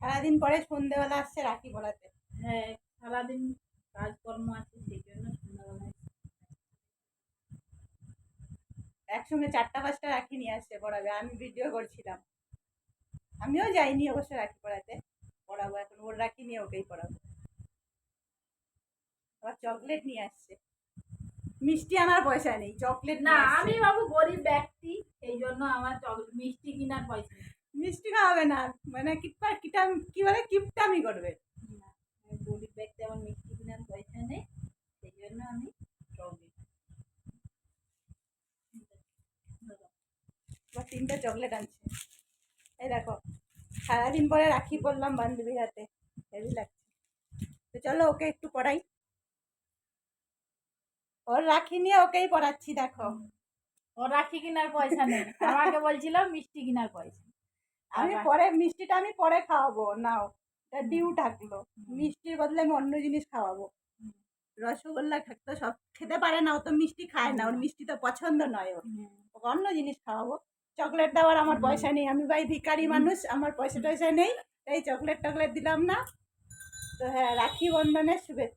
সারাদিন পরে সন্ধেবেলা আসছে রাখি পড়াতে হ্যাঁ সারাদিন কাজকর্ম আছে সেই জন্য সন্ধ্যাবেলায় একসঙ্গে চারটা পাঁচটা রাখি নিয়ে আসছে পড়াবে আমি ভিডিও করছিলাম। আমিও যাইনি অবশ্য রাখি পড়াতে পড়াবো এখন ওর রাখি নিয়ে ওকেই পড়াবো। আবার চকলেট নিয়ে আসছে। মিষ্টি আনার পয়সা নেই চকলেট না আমি বাবু গরিব ব্যক্তি সেই জন্য আমার মিষ্টি কেনার পয়সা নেই। মিষ্টি খাওয়াবে না। মানে কিটাম কি বলে? কিপটামি করবে। গরিব ব্যক্তি আমার মিষ্টি কেনার পয়সা নেই সেই জন্য আমি চকলেট বা তিনটে চকলেট আনছে। এই দেখো সারাদিন পরে রাখি পরলাম বান্ধবীর হাতে। হেভি লাগছে। তো চলো ওকে একটু পড়াই। ওর রাখি নিয়ে ওকেই পড়াচ্ছি দেখো। ও রাখি কেনার পয়সা নেই। আমাকে বলছিল মিষ্টি কেনার পয়সা। আমি পরে মিষ্টিটা আমি পরে খাওয়াবো নাও। ডিউ থাকল। মিষ্টির বদলে আমি অন্য জিনিস খাওয়াবো। রসগোল্লা তো সব খেতে পারে না ও তো মিষ্টি খায় না ওর মিষ্টি তো পছন্দ নয় ওর। ওকে অন্য জিনিস খাওয়াবো। চকলেট দেওয়ার আমার পয়সা নেই আমি ভাই ভিকারি মানুষ আমার পয়সা টয়সা নেই। তাই চকলেট টকলেট দিলাম না। তো হ্যাঁ রাখি বন্ধনের শুভেচ্ছা।